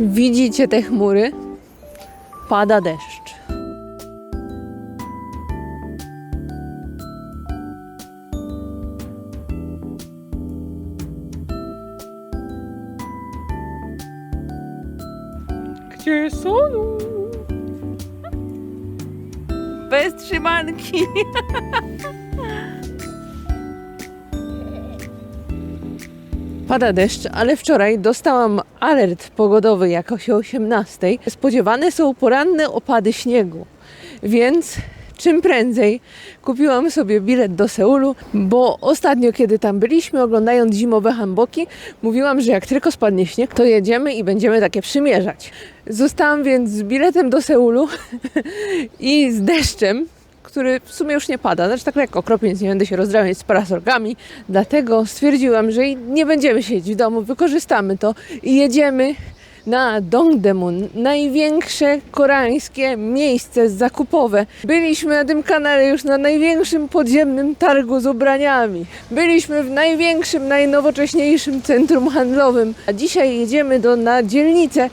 Widzicie te chmury? Pada deszcz. Gdzie są? Bez trzymanki. Pada deszcz, ale wczoraj dostałam alert pogodowy jakoś o 18. Spodziewane są poranne opady śniegu, więc czym prędzej kupiłam sobie bilet do Seulu, bo ostatnio, kiedy tam byliśmy, oglądając zimowe hamboki, mówiłam, że jak tylko spadnie śnieg, to jedziemy i będziemy takie przymierzać. Zostałam więc z biletem do Seulu i z deszczem, który w sumie już nie pada. Znaczy tak lekko kropie, więc nie będę się rozdrabniać z parasolkami. Dlatego stwierdziłam, że nie będziemy siedzieć w domu, wykorzystamy to i jedziemy na Dongdaemun, największe koreańskie miejsce zakupowe. Byliśmy na tym kanale już na największym podziemnym targu z ubraniami. Byliśmy w największym, najnowocześniejszym centrum handlowym. A dzisiaj jedziemy do, na dzielnicę,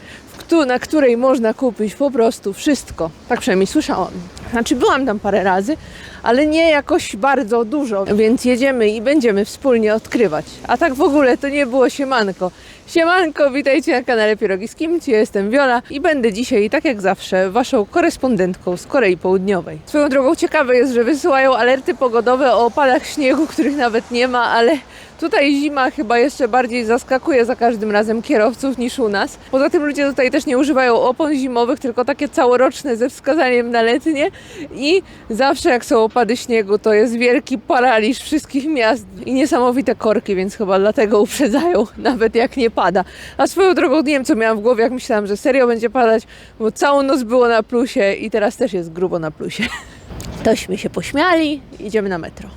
na której można kupić po prostu wszystko. Tak przynajmniej słyszałam. Znaczy byłam tam parę razy, ale nie jakoś bardzo dużo, więc jedziemy i będziemy wspólnie odkrywać. A tak w ogóle to nie było siemanko. Siemanko, witajcie na kanale Pierogi z Kimchi, ja jestem Wiola i będę dzisiaj, tak jak zawsze, waszą korespondentką z Korei Południowej. Swoją drogą ciekawe jest, że wysyłają alerty pogodowe o opadach śniegu, których nawet nie ma, ale tutaj zima chyba jeszcze bardziej zaskakuje za każdym razem kierowców niż u nas. Poza tym ludzie tutaj też nie używają opon zimowych, tylko takie całoroczne ze wskazaniem na letnie i zawsze jak są opady śniegu, to jest wielki paraliż wszystkich miast i niesamowite korki, więc chyba dlatego uprzedzają, nawet jak nie pada. A swoją drogą nie wiem, co miałam w głowie, jak myślałam, że serio będzie padać, bo całą noc było na plusie i teraz też jest grubo na plusie. Tośmy się pośmiali, idziemy na metro.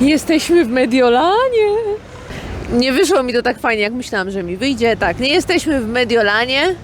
Jesteśmy w Mediolanie. Nie wyszło mi to tak fajnie, jak myślałam, że mi wyjdzie. Tak, nie jesteśmy w Mediolanie,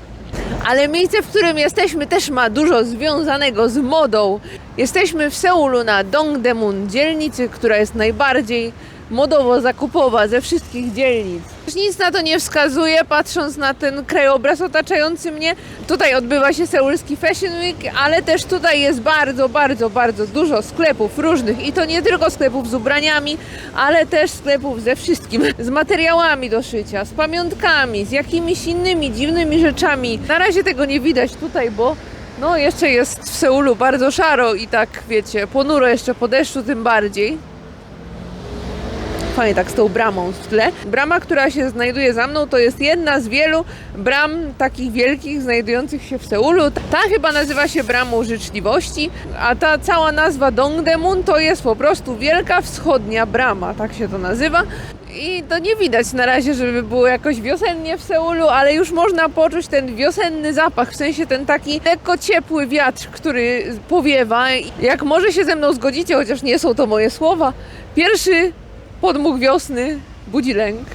ale miejsce, w którym jesteśmy, też ma dużo związanego z modą. Jesteśmy w Seulu na Dongdaemun, dzielnicy, która jest najbardziej modowo-zakupowa ze wszystkich dzielnic. Nic na to nie wskazuje, patrząc na ten krajobraz otaczający mnie. Tutaj odbywa się seulski Fashion Week, ale też tutaj jest bardzo, bardzo, bardzo dużo sklepów różnych i to nie tylko sklepów z ubraniami, ale też sklepów ze wszystkim. Z materiałami do szycia, z pamiątkami, z jakimiś innymi dziwnymi rzeczami. Na razie tego nie widać tutaj, bo no jeszcze jest w Seulu bardzo szaro i tak wiecie, ponuro jeszcze po deszczu tym bardziej fajnie tak z tą bramą w tle. Brama, która się znajduje za mną, to jest jedna z wielu bram takich wielkich znajdujących się w Seulu. Ta chyba nazywa się Bramą Życzliwości, a ta cała nazwa Dongdaemun to jest po prostu Wielka Wschodnia Brama, tak się to nazywa. I to nie widać na razie, żeby było jakoś wiosennie w Seulu, ale już można poczuć ten wiosenny zapach, w sensie ten taki lekko ciepły wiatr, który powiewa. Jak może się ze mną zgodzicie, chociaż nie są to moje słowa, pierwszy podmuch wiosny budzi lęk.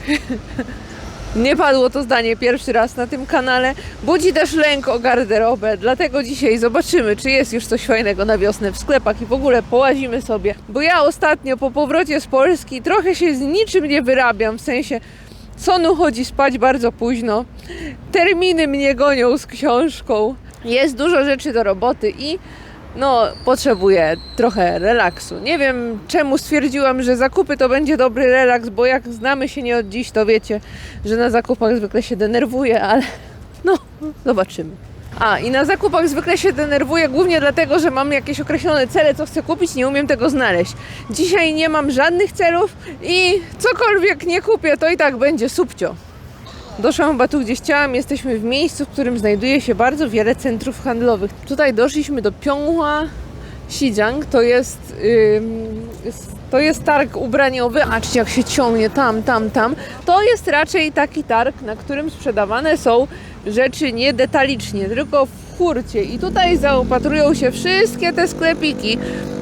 Nie padło to zdanie pierwszy raz na tym kanale. Budzi też lęk o garderobę, dlatego dzisiaj zobaczymy, czy jest już coś fajnego na wiosnę w sklepach i w ogóle połazimy sobie. Bo ja ostatnio po powrocie z Polski trochę się z niczym nie wyrabiam, w sensie Sonu chodzi spać bardzo późno, terminy mnie gonią z książką, jest dużo rzeczy do roboty i no, potrzebuję trochę relaksu. Nie wiem czemu stwierdziłam, że zakupy to będzie dobry relaks, bo jak znamy się nie od dziś, to wiecie, że na zakupach zwykle się denerwuję, ale no, zobaczymy. A, i na zakupach zwykle się denerwuję głównie dlatego, że mam jakieś określone cele, co chcę kupić, nie umiem tego znaleźć. Dzisiaj nie mam żadnych celów i cokolwiek nie kupię, to i tak będzie subcio. Doszłam chyba tu gdzieś chciałam, jesteśmy w miejscu, w którym znajduje się bardzo wiele centrów handlowych. Tutaj doszliśmy do Pyeonghwa Xijang, to jest, jest- to jest targ ubraniowy, a czy jak się ciągnie tam, tam, tam, to jest raczej taki targ, na którym sprzedawane są rzeczy nie detalicznie, tylko w hurcie. I tutaj zaopatrują się wszystkie te sklepiki,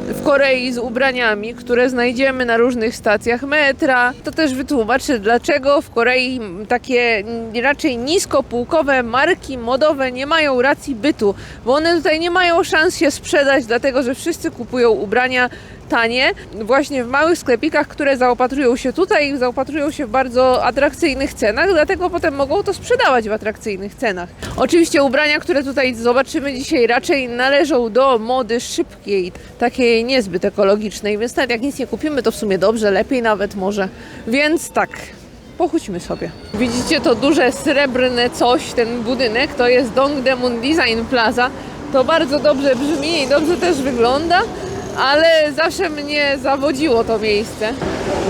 w Korei z ubraniami, które znajdziemy na różnych stacjach metra. To też wytłumaczy, dlaczego w Korei takie raczej niskopółkowe marki modowe nie mają racji bytu, bo one tutaj nie mają szans się sprzedać, dlatego że wszyscy kupują ubrania tanie, właśnie w małych sklepikach, które zaopatrują się tutaj, zaopatrują się w bardzo atrakcyjnych cenach, dlatego potem mogą to sprzedawać w atrakcyjnych cenach. Oczywiście ubrania, które tutaj zobaczymy dzisiaj raczej należą do mody szybkiej, takiej niezbyt ekologicznej, więc nawet jak nic nie kupimy, to w sumie dobrze, lepiej nawet może. Więc tak, pochódźmy sobie. Widzicie to duże srebrne coś, ten budynek, to jest Dongdaemun Design Plaza. To bardzo dobrze brzmi i dobrze też wygląda, ale zawsze mnie zawodziło to miejsce.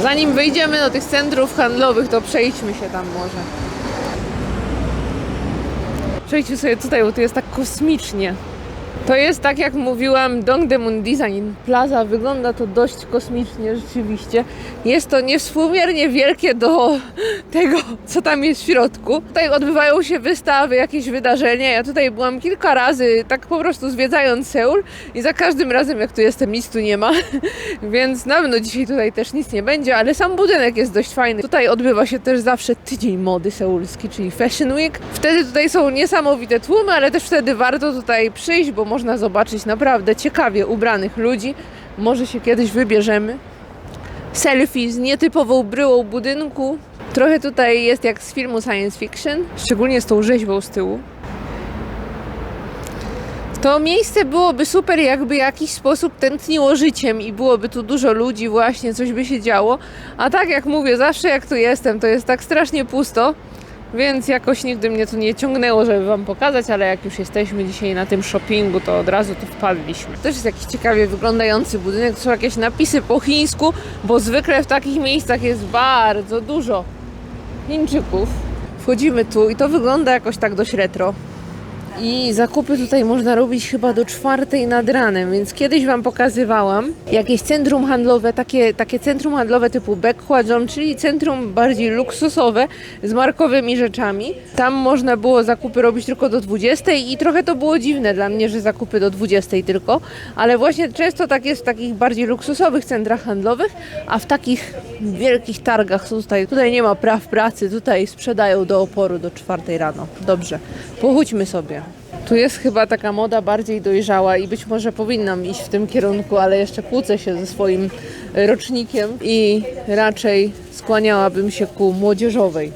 Zanim wyjdziemy do tych centrów handlowych, to przejdźmy się tam może. Przejdźmy sobie tutaj, bo tu jest tak kosmicznie. To jest tak jak mówiłam, Dongdaemun Design Plaza. Wygląda to dość kosmicznie rzeczywiście. Jest to niewspółmiernie wielkie do tego, co tam jest w środku. Tutaj odbywają się wystawy, jakieś wydarzenia. Ja tutaj byłam kilka razy, tak po prostu zwiedzając Seul i za każdym razem jak tu jestem, nic tu nie ma. Więc na pewno dzisiaj tutaj też nic nie będzie, ale sam budynek jest dość fajny. Tutaj odbywa się też zawsze tydzień mody seulski, czyli Fashion Week. Wtedy tutaj są niesamowite tłumy, ale też wtedy warto tutaj przyjść, bo można zobaczyć naprawdę ciekawie ubranych ludzi. Może się kiedyś wybierzemy. Selfie z nietypową bryłą budynku. Trochę tutaj jest jak z filmu science fiction, szczególnie z tą rzeźbą z tyłu. To miejsce byłoby super, jakby w jakiś sposób tętniło życiem i byłoby tu dużo ludzi, właśnie coś by się działo. A tak jak mówię, zawsze jak tu jestem, to jest tak strasznie pusto, więc jakoś nigdy mnie tu nie ciągnęło, żeby Wam pokazać, ale jak już jesteśmy dzisiaj na tym shoppingu, to od razu tu wpadliśmy. Też jest jakiś ciekawie wyglądający budynek, to są jakieś napisy po chińsku, bo zwykle w takich miejscach jest bardzo dużo Chińczyków. Wchodzimy tu i to wygląda jakoś tak dość retro. I zakupy tutaj można robić chyba do czwartej nad ranem, więc kiedyś Wam pokazywałam jakieś centrum handlowe, takie, takie centrum handlowe typu Baekhuajon, czyli centrum bardziej luksusowe z markowymi rzeczami. Tam można było zakupy robić tylko do 20 i trochę to było dziwne dla mnie, że zakupy do 20 tylko, ale właśnie często tak jest w takich bardziej luksusowych centrach handlowych, a w takich wielkich targach tutaj, tutaj nie ma praw pracy, tutaj sprzedają do oporu do czwartej rano. Dobrze, pochódźmy sobie. Tu jest chyba taka moda bardziej dojrzała i być może powinnam iść w tym kierunku, ale jeszcze kłócę się ze swoim rocznikiem i raczej skłaniałabym się ku młodzieżowej.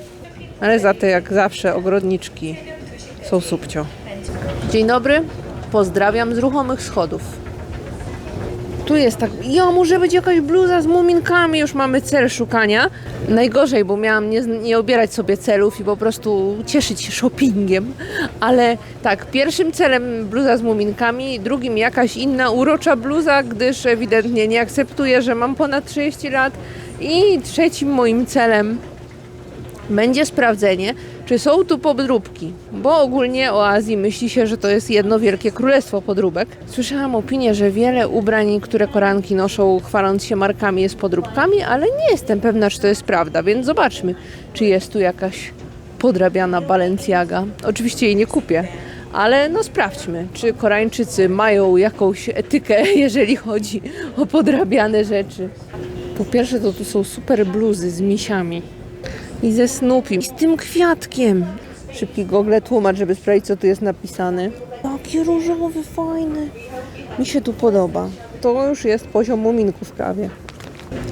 Ale za to jak zawsze ogrodniczki są subcio. Dzień dobry, pozdrawiam z ruchomych schodów. Tu jest tak, ja może być jakaś bluza z muminkami, już mamy cel szukania. Najgorzej, bo miałam nie, nie obierać sobie celów i po prostu cieszyć się shoppingiem. Ale tak, pierwszym celem bluza z muminkami, drugim jakaś inna urocza bluza, gdyż ewidentnie nie akceptuję, że mam ponad 30 lat. I trzecim moim celem będzie sprawdzenie, czy są tu podróbki, bo ogólnie o Azji myśli się, że to jest jedno wielkie królestwo podróbek. Słyszałam opinię, że wiele ubrań, które koranki noszą, chwaląc się markami, jest podróbkami, ale nie jestem pewna, czy to jest prawda, więc zobaczmy, czy jest tu jakaś podrabiana Balenciaga. Oczywiście jej nie kupię, ale no sprawdźmy, czy Koreańczycy mają jakąś etykę, jeżeli chodzi o podrabiane rzeczy. Po pierwsze, to tu są super bluzy z misiami. I ze Snoopy. I z tym kwiatkiem. Szybki Google tłumacz, żeby sprawdzić, co tu jest napisane. Jaki różowy, fajny. Mi się tu podoba. To już jest poziom muminków prawie.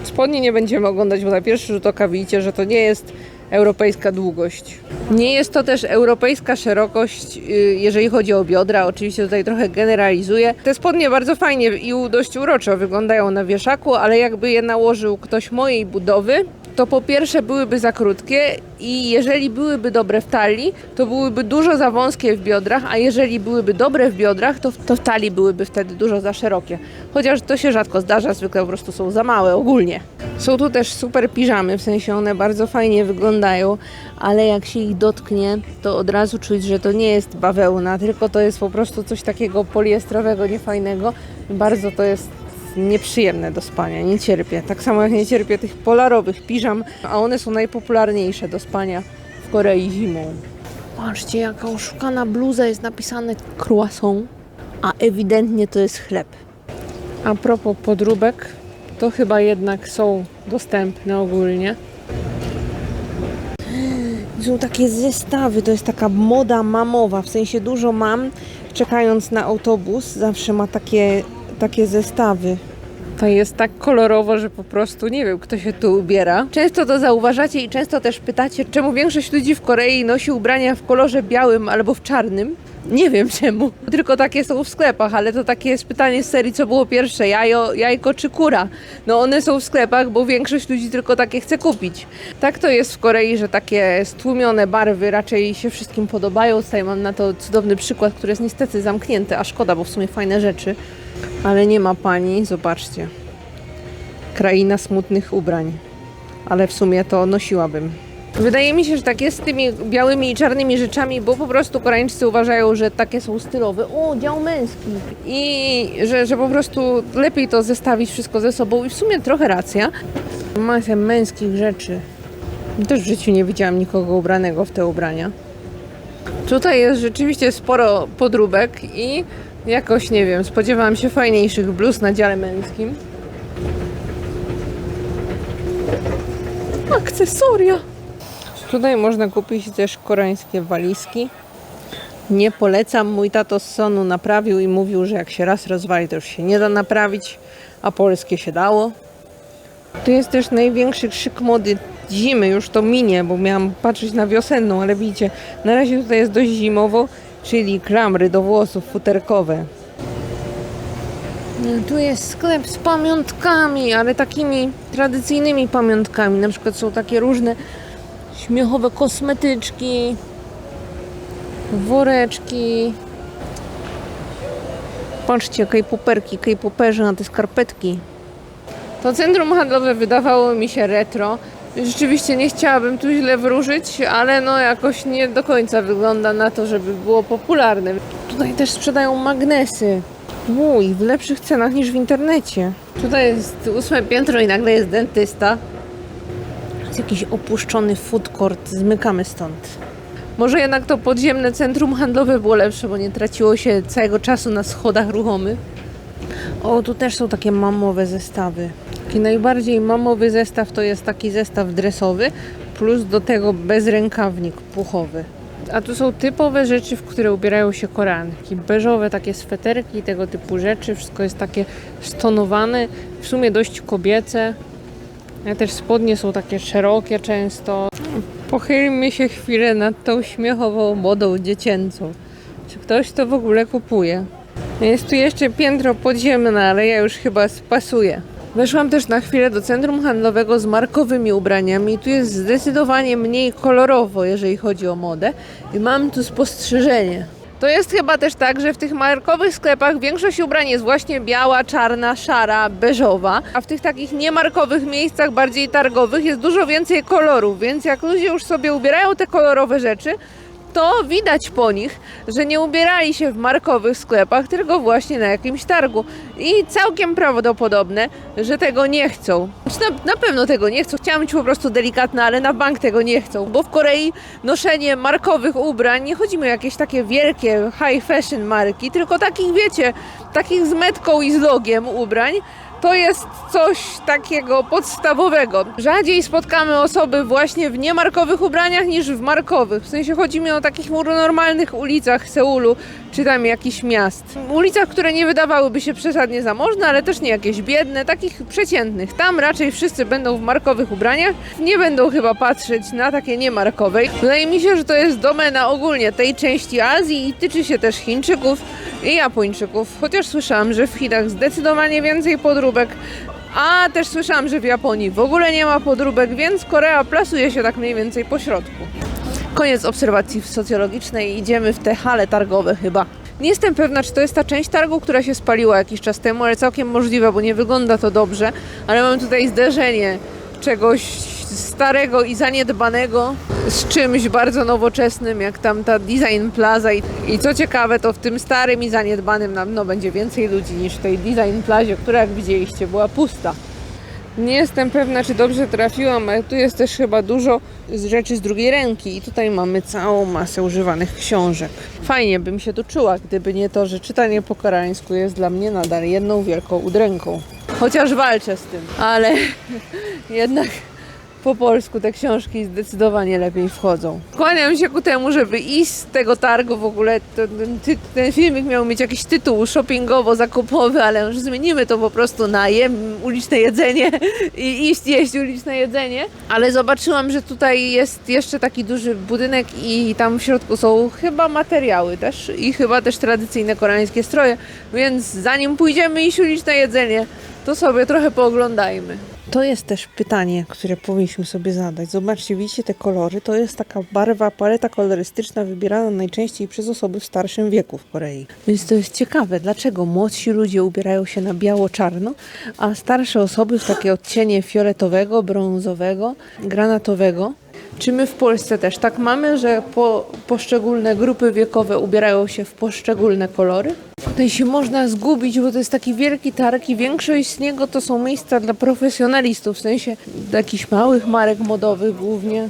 Spodnie nie będziemy oglądać, bo na pierwszy rzut oka widzicie, że to nie jest europejska długość. Nie jest to też europejska szerokość, yy, jeżeli chodzi o biodra. Oczywiście tutaj trochę generalizuję. Te spodnie bardzo fajnie i dość uroczo wyglądają na wieszaku, ale jakby je nałożył ktoś mojej budowy, to po pierwsze byłyby za krótkie i jeżeli byłyby dobre w talii, to byłyby dużo za wąskie w biodrach, a jeżeli byłyby dobre w biodrach, to, to w talii byłyby wtedy dużo za szerokie. Chociaż to się rzadko zdarza, zwykle po prostu są za małe ogólnie. Są tu też super piżamy, w sensie one bardzo fajnie wyglądają, ale jak się ich dotknie, to od razu czuć, że to nie jest bawełna, tylko to jest po prostu coś takiego poliestrowego, niefajnego. Bardzo to jest nieprzyjemne do spania, nie cierpię. Tak samo jak nie cierpię tych polarowych piżam, a one są najpopularniejsze do spania w Korei zimą. Patrzcie, jaka oszukana bluza jest napisane croissant, a ewidentnie to jest chleb. A propos podróbek, to chyba jednak są dostępne ogólnie. Są takie zestawy, to jest taka moda mamowa, w sensie dużo mam, czekając na autobus, zawsze ma takie, takie zestawy. To jest tak kolorowo, że po prostu nie wiem, kto się tu ubiera. Często to zauważacie i często też pytacie, czemu większość ludzi w Korei nosi ubrania w kolorze białym albo w czarnym. Nie wiem czemu. Tylko takie są w sklepach, ale to takie jest pytanie z serii, co było pierwsze, jajo, jajko czy kura. No one są w sklepach, bo większość ludzi tylko takie chce kupić. Tak to jest w Korei, że takie stłumione barwy raczej się wszystkim podobają. Tutaj mam na to cudowny przykład, który jest niestety zamknięty, a szkoda, bo w sumie fajne rzeczy. Ale nie ma pani, zobaczcie. Kraina smutnych ubrań. Ale w sumie to nosiłabym. Wydaje mi się, że tak jest z tymi białymi i czarnymi rzeczami, bo po prostu Koreańczycy uważają, że takie są stylowe. O, dział męski. I że, że po prostu lepiej to zestawić wszystko ze sobą. I w sumie trochę racja. Masę męskich rzeczy. Też w życiu nie widziałam nikogo ubranego w te ubrania. Tutaj jest rzeczywiście sporo podróbek i jakoś, nie wiem, spodziewałam się fajniejszych bluz na dziale męskim. Akcesoria! Tutaj można kupić też koreańskie walizki. Nie polecam. Mój tato z Sonu naprawił i mówił, że jak się raz rozwali, to już się nie da naprawić, a polskie się dało. Tu jest też największy krzyk mody zimy, już to minie, bo miałam patrzeć na wiosenną, ale widzicie, na razie tutaj jest dość zimowo, czyli klamry do włosów futerkowe. No, Tu jest sklep z pamiątkami, ale takimi tradycyjnymi pamiątkami. Na przykład są takie różne śmiechowe kosmetyczki, woreczki. Patrzcie, kejpuperki, kejpuperzy na te skarpetki. To centrum handlowe wydawało mi się retro. Rzeczywiście nie chciałabym tu źle wróżyć, ale no jakoś nie do końca wygląda na to, żeby było popularne. Tutaj też sprzedają magnesy. Uj, w lepszych cenach niż w internecie. Tutaj jest ósme piętro i nagle jest dentysta. Jest jakiś opuszczony food court. Zmykamy stąd. Może jednak to podziemne centrum handlowe było lepsze, bo nie traciło się całego czasu na schodach ruchomych. O, tu też są takie mamowe zestawy. Taki najbardziej mamowy zestaw to jest taki zestaw dresowy, plus do tego bezrękawnik puchowy. A tu są typowe rzeczy, w które ubierają się Koreanki. Beżowe takie sweterki, tego typu rzeczy. Wszystko jest takie stonowane, w sumie dość kobiece. A też spodnie są takie szerokie często. Pochylmy się chwilę nad tą śmiechową modą dziecięcą. Czy ktoś to w ogóle kupuje? Jest tu jeszcze piętro podziemne, ale ja już chyba spasuję. Weszłam też na chwilę do centrum handlowego z markowymi ubraniami. Tu jest zdecydowanie mniej kolorowo, jeżeli chodzi o modę. I mam tu spostrzeżenie. To jest chyba też tak, że w tych markowych sklepach większość ubrań jest właśnie biała, czarna, szara, beżowa, a w tych takich niemarkowych miejscach, bardziej targowych, jest dużo więcej kolorów, więc jak ludzie już sobie ubierają te kolorowe rzeczy, to widać po nich, że nie ubierali się w markowych sklepach, tylko właśnie na jakimś targu. I całkiem prawdopodobne, że tego nie chcą. Znaczy, Na, na pewno tego nie chcą. Chciałam być po prostu delikatna, ale na bank tego nie chcą. Bo w Korei noszenie markowych ubrań nie chodzi o jakieś takie wielkie high fashion marki, tylko takich, wiecie, takich z metką i z logiem ubrań, to jest coś takiego podstawowego. Rzadziej spotkamy osoby właśnie w niemarkowych ubraniach niż w markowych. W sensie chodzi mi o takich normalnych ulicach Seulu czy tam jakichś miast. Ulicach, które nie wydawałyby się przesadnie zamożne, ale też nie jakieś biedne, takich przeciętnych. Tam raczej wszyscy będą w markowych ubraniach. Nie będą chyba patrzeć na takie niemarkowe. Wydaje mi się, że to jest domena ogólnie tej części Azji i tyczy się też Chińczyków i Japończyków. Chociaż słyszałam, że w Chinach zdecydowanie więcej podróbek, a też słyszałam, że w Japonii w ogóle nie ma podróbek, więc Korea plasuje się tak mniej więcej po środku. Koniec obserwacji socjologicznej. Idziemy w te hale targowe chyba. Nie jestem pewna, czy to jest ta część targu, która się spaliła jakiś czas temu, ale całkiem możliwe, bo nie wygląda to dobrze. Ale mam tutaj zderzenie czegoś starego i zaniedbanego z czymś bardzo nowoczesnym, jak tam ta Design Plaza. I, i co ciekawe, to w tym starym i zaniedbanym na pewno będzie więcej ludzi niż w tej Design Plazie, która jak widzieliście była pusta. Nie jestem pewna, czy dobrze trafiłam, ale tu jest też chyba dużo rzeczy z drugiej ręki i tutaj mamy całą masę używanych książek. Fajnie bym się tu czuła, gdyby nie to, że czytanie po koreańsku jest dla mnie nadal jedną wielką udręką. Chociaż walczę z tym, ale jednak po polsku te książki zdecydowanie lepiej wchodzą. Kłaniam się ku temu, żeby iść z tego targu w ogóle. Ten, ten filmik miał mieć jakiś tytuł shoppingowo-zakupowy, ale już zmienimy to po prostu na jem uliczne jedzenie i iść jeść uliczne jedzenie. Ale zobaczyłam, że tutaj jest jeszcze taki duży budynek i tam w środku są chyba materiały też i chyba też tradycyjne koreańskie stroje, więc zanim pójdziemy iść uliczne jedzenie, to sobie trochę pooglądajmy. To jest też pytanie, które powinniśmy sobie zadać. Zobaczcie, widzicie te kolory? To jest taka barwa, paleta kolorystyczna wybierana najczęściej przez osoby w starszym wieku w Korei. Więc to jest ciekawe, dlaczego młodsi ludzie ubierają się na biało-czarno, a starsze osoby w takie odcienie fioletowego, brązowego, granatowego. Czy my w Polsce też tak mamy, że po, poszczególne grupy wiekowe ubierają się w poszczególne kolory? Tutaj się można zgubić, bo to jest taki wielki targ i większość z niego to są miejsca dla profesjonalistów, w sensie jakichś małych marek modowych głównie.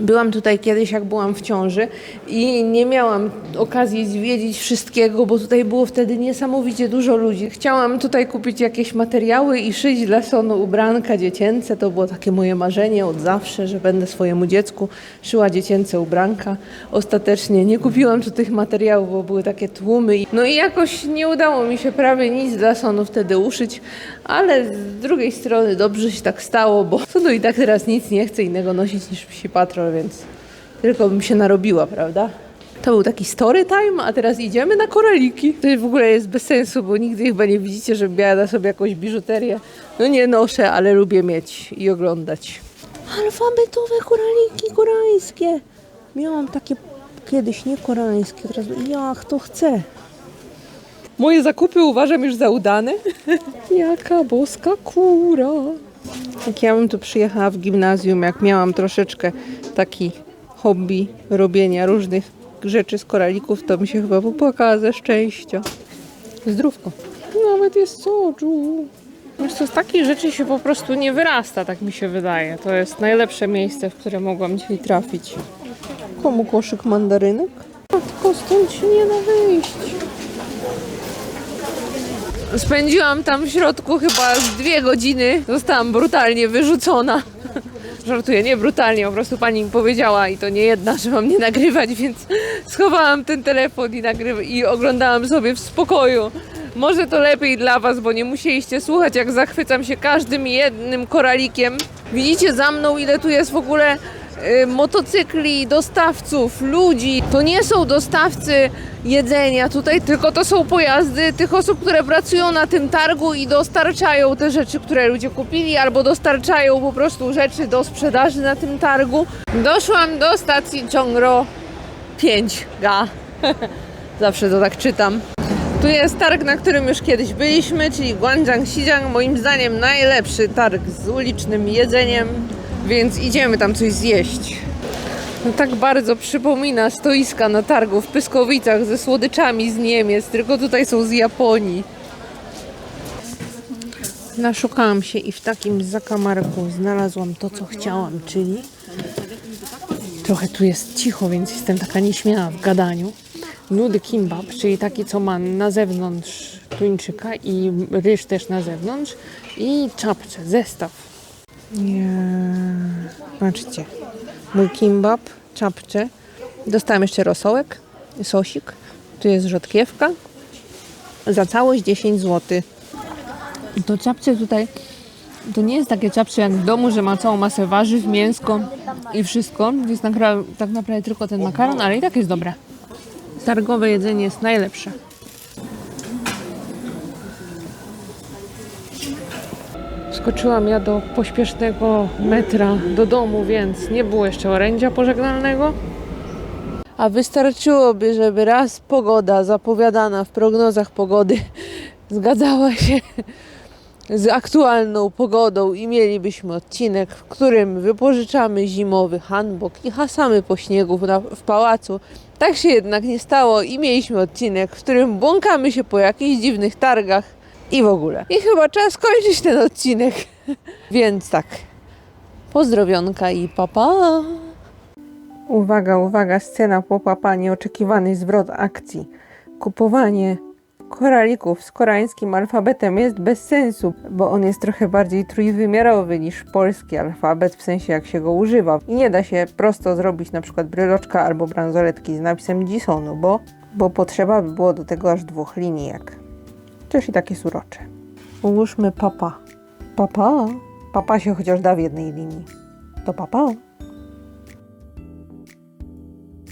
Byłam tutaj kiedyś, jak byłam w ciąży i nie miałam okazji zwiedzić wszystkiego, bo tutaj było wtedy niesamowicie dużo ludzi. Chciałam tutaj kupić jakieś materiały i szyć dla Sonu ubranka dziecięce. To było takie moje marzenie od zawsze, że będę swojemu dziecku szyła dziecięce ubranka. Ostatecznie nie kupiłam tu tych materiałów, bo były takie tłumy. No i jakoś nie udało mi się prawie nic dla Sonu wtedy uszyć, ale z drugiej strony dobrze się tak stało, bo Sonu i tak teraz nic nie chce innego nosić niż psi patrol, więc tylko bym się narobiła, prawda? To był taki story time, a teraz idziemy na koraliki. To w ogóle jest bez sensu, bo nigdy chyba nie widzicie, że biada sobie jakąś biżuterię. No nie noszę, ale lubię mieć i oglądać. Alfabetowe koraliki koreańskie. Miałam takie kiedyś nie koreańskie, teraz jak to chcę. Moje zakupy uważam już za udane. Jaka boska kura. Jak ja bym tu przyjechała w gimnazjum, jak miałam troszeczkę taki hobby robienia różnych rzeczy z koralików, to mi się chyba popłakała ze szczęścia. Zdrówko. Nawet jest soju. Wiesz co, z takich rzeczy się po prostu nie wyrasta, tak mi się wydaje. To jest najlepsze miejsce, w które mogłam dzisiaj trafić. Komu koszyk mandarynek? A tylko stąd się nie da wyjść. Spędziłam tam w środku chyba z dwie godziny. Zostałam brutalnie wyrzucona. Żartuję, nie brutalnie, po prostu pani mi powiedziała i to nie jedna, że mam nie nagrywać, więc schowałam ten telefon i, nagrywa- i oglądałam sobie w spokoju. Może to lepiej dla was, bo nie musieliście słuchać, jak zachwycam się każdym jednym koralikiem. Widzicie za mną, ile tu jest w ogóle motocykli, dostawców, ludzi. To nie są dostawcy jedzenia tutaj, tylko to są pojazdy tych osób, które pracują na tym targu i dostarczają te rzeczy, które ludzie kupili, albo dostarczają po prostu rzeczy do sprzedaży na tym targu. Doszłam do stacji Chongro 5Ga. Zawsze to tak czytam. Tu jest targ, na którym już kiedyś byliśmy, czyli Guangzhang Xizang. Moim zdaniem najlepszy targ z ulicznym jedzeniem, więc idziemy tam coś zjeść. No tak bardzo przypomina stoiska na targu w Pyskowicach ze słodyczami z Niemiec, tylko tutaj są z Japonii. Naszukałam się i w takim zakamarku znalazłam to, co chciałam, czyli trochę tu jest cicho, więc jestem taka nieśmiała w gadaniu. Nudy kimbap, czyli taki, co ma na zewnątrz tuńczyka i ryż też na zewnątrz i czapcze, zestaw. Nie. Patrzcie. Mój kimbap, czapcze. Dostałam jeszcze rosołek, sosik. Tu jest rzodkiewka. Za całość 10 zł. To czapcie tutaj to nie jest takie czapcze jak w domu, że ma całą masę warzyw, mięsko i wszystko. Jest tak naprawdę tylko ten makaron, ale i tak jest dobre. Targowe jedzenie jest najlepsze. Skoczyłam ja do pośpiesznego metra do domu, więc nie było jeszcze orędzia pożegnalnego. A wystarczyłoby, żeby raz pogoda zapowiadana w prognozach pogody zgadzała się z aktualną pogodą i mielibyśmy odcinek, w którym wypożyczamy zimowy hanbok i hasamy po śniegu w pałacu. Tak się jednak nie stało i mieliśmy odcinek, w którym błąkamy się po jakichś dziwnych targach i w ogóle. I chyba czas kończyć ten odcinek. Więc tak. Pozdrowionka i papa. Uwaga, uwaga, scena po papa, nieoczekiwany zwrot akcji. Kupowanie koralików z koreańskim alfabetem jest bez sensu, bo on jest trochę bardziej trójwymiarowy niż polski alfabet, w sensie jak się go używa. I nie da się prosto zrobić na przykład bryloczka albo bransoletki z napisem Jisonu, bo, bo potrzeba by było do tego aż dwóch linijek. Też i takie surocze. Ułóżmy papa. Papa. Papa się chociaż da w jednej linii. To papa.